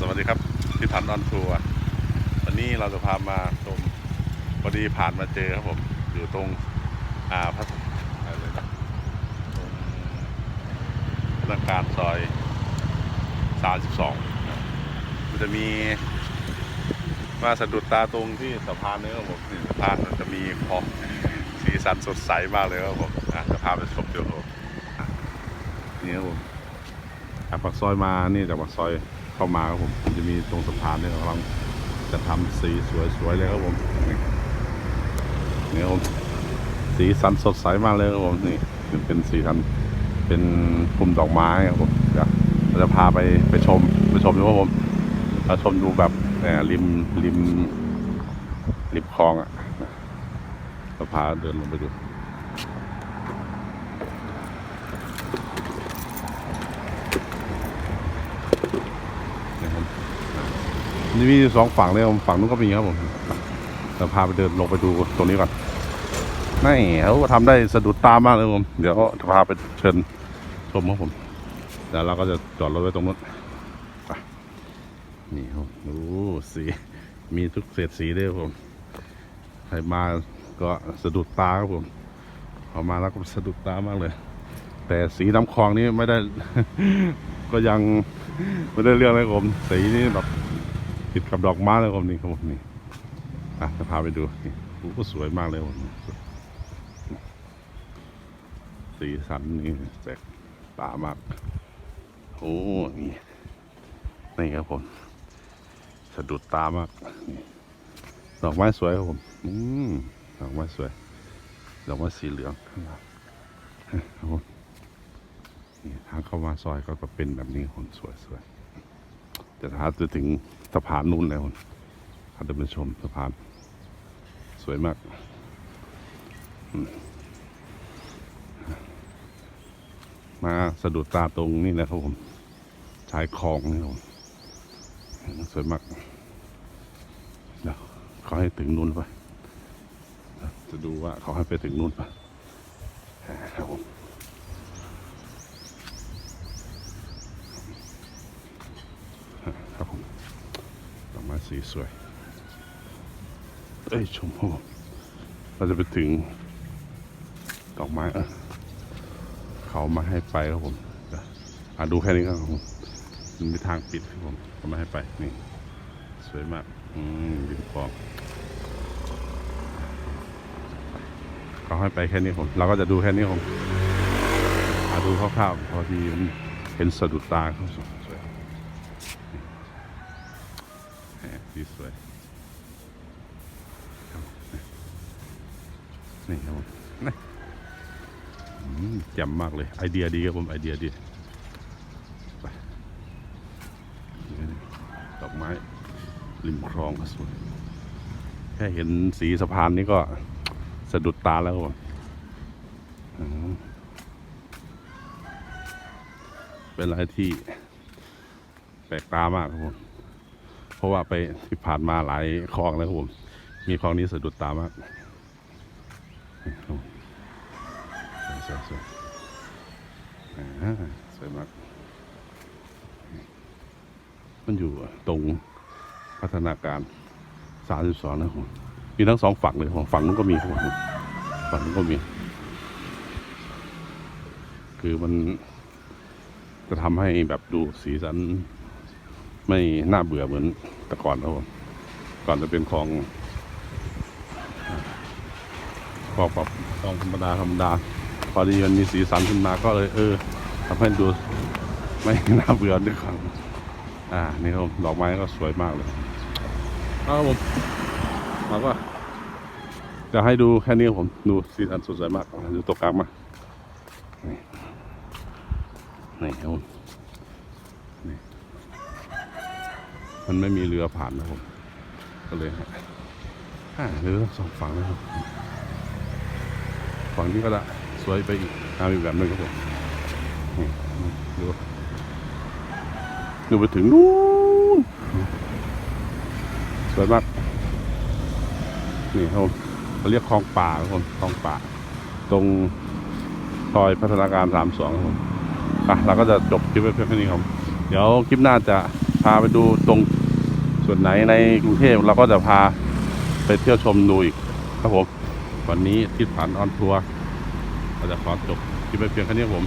สวัสดีครับพี่ถันออนทัวร์วันนี้เราจะพามาชมพอดีผ่านมาเจอครับผม อยู่ตรงอ่าพัฒอะไรนะพนาการซอย 32 มันจะมีมาสะดุดตาตรงที่สะพานนี้ครับผมสะพานมันจะมีพอสีสันสดใสมากเลยครับผมจะพาไปชมเดี๋ยวผมนี่ครับผมจากปากซอยมานี่จากปากซอย เข้ามาครับผมมันจะมีตรงสะพานเนี่ยกำลังจะทำสีสวยๆเลยครับผมนี่นี่ครับผมสีสันสดใสมากเลยครับผมนี่เป็นสีสันเป็นกลุ่มดอกไม้ครับผมเดี๋ยวเราจะพาไปไปชมไปชมดูครับผมเราชมดูแบบเนี่ยริมริมริมคลองอะเราพาเดินลงไปดู นะครับ นี่มีสองฝั่งเลยฝั่งนู้นก็มีครับผมเราพาไปเดินลงไปดูตรงนี้ก่อนนี่เขาทำได้สะดุดตามากเลยผม เดี๋ยวจะพาไปเชิญชมครับผมเดี๋ยวเราก็จะจอดรถไว้ตรงนู้นไปนี่ครับโอ้สีมีทุกเศษสีเลยครับผมใครมาก็สะดุดตาครับผมพอมาแล้วก็สะดุดตามากเลย แต่สีน้ำคลองนี้ไม่ได้ ก็ยังไม่ได้เรื่องเลยครับผม สีนี่แบบ ติดกับดอกไม้เลยครับผมนี่ครับผมนี่อะจะพาไปดูนี่โอ้โหสวยมากเลยครับผมสีสันนี่แสกตามากโอ้นี่นี่ครับผมสะดุดตามากดอกไม้สวยครับผมอืมดอกไม้สวยดอกไม้สีเหลืองครับผมนี่ทางเข้ามาซอยก็จะเป็นแบบนี้คนสวยสวยๆ แต่ถ้าจะถึงสะพานนู้นแล้วคนถ้าเดินไปชมสะพาน สวยมาก มาสะดุดตาตรงนี้นะครับผม ชายคลองนี่ครับผมสวยมากเดี๋ยวเขาให้ถึงนู้นไป จะดูว่าเขาให้ไปถึงนู้นปะครับผม ครับผมดอกไม้ สีสวยเอ้ยชมพูเราจะไปถึงดอกไม้เออเขามาให้ไปครับผมอะดูแค่นี้ครับผมมันมีทางปิดครับผมเขามาให้ไปนี่สวยมากอืมริมคลองเขาให้ไปแค่นี้ผมเราก็จะดูแค่นี้ผมอะดูคร่าวๆพอดีมันเห็นสะดุดตาเขา สวยนี่ครับผมนี่อืมแจ่มมากเลย ไอเดียดีครับผม ไอเดียดีไปดอกไม้ริมคลองก็สวย แค่เห็นสีสะพานนี้ก็สะดุดตาแล้วครับเป็นอะไรที่แปลกตามากครับผม เพราะว่าไปผ่านมาหลายคลองแล้วครับผม มีคลองนี้สะดุดตามากสวยสวยๆอ่าสวยมากมันอยู่ตรงพัฒนาการสามสิบสองนะครับผมมีทั้งสองฝั่งเลยฝั่งนู้นก็มีครับผมฝั่งนู้นก็มี คือมันจะทำให้แบบดูสีสัน ไม่น่าเบื่อเหมือนแต่ก่อนครับผมก่อนจะเป็นคลองคลองแบบคลองธรรมดาธรรมดา พอดีมันมีสีสันขึ้นมาก็เลย เออทำให้ดูไม่น่าเบื่อด้วยครับอ่านี่ครับดอกไม้ก็สวยมากเลยเอาครับผมเราก็จะให้ดูแค่นี้ครับผมดูสีสันสดใสมากดูตัวกลางมานี่นี่ครับ มันไม่มีเรือผ่านนะครับผมก็เลยฮะเรือทั้งสองฝั่งนะครับ ฝั่งนี้ก็ได้สวยไปอีกตามอีกแบบหนึงครับผมดูดูไปถึงนู้นสวยมาก นี่ครับเขาเรียกคลองป่าครับผมคลองป่า ตรงซอยพัฒนาการสามสองครับผมอะเราก็จะจบคลิปไว้เพียงแค่นี้ครับ เดี๋ยวคลิปหน้าจะาไปดูตรงส่วนไหนในกรุงเทพเราก็จะพาไปเที่ยวชมดูอีกครับผม วันนี้ทิศผ่านออนทัวร์เราจะขอจบคลิปไปเพียงแค่นี้ผม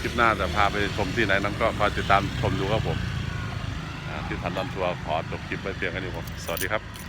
คลิปหน้าจะพาไปชมที่ไหนนั้นก็คอยติดตามชมดูครับผมทิศผ่านออนทัวร์ขอจบคลิปไปเพียงแค่นี้ผมสวัสดีครับ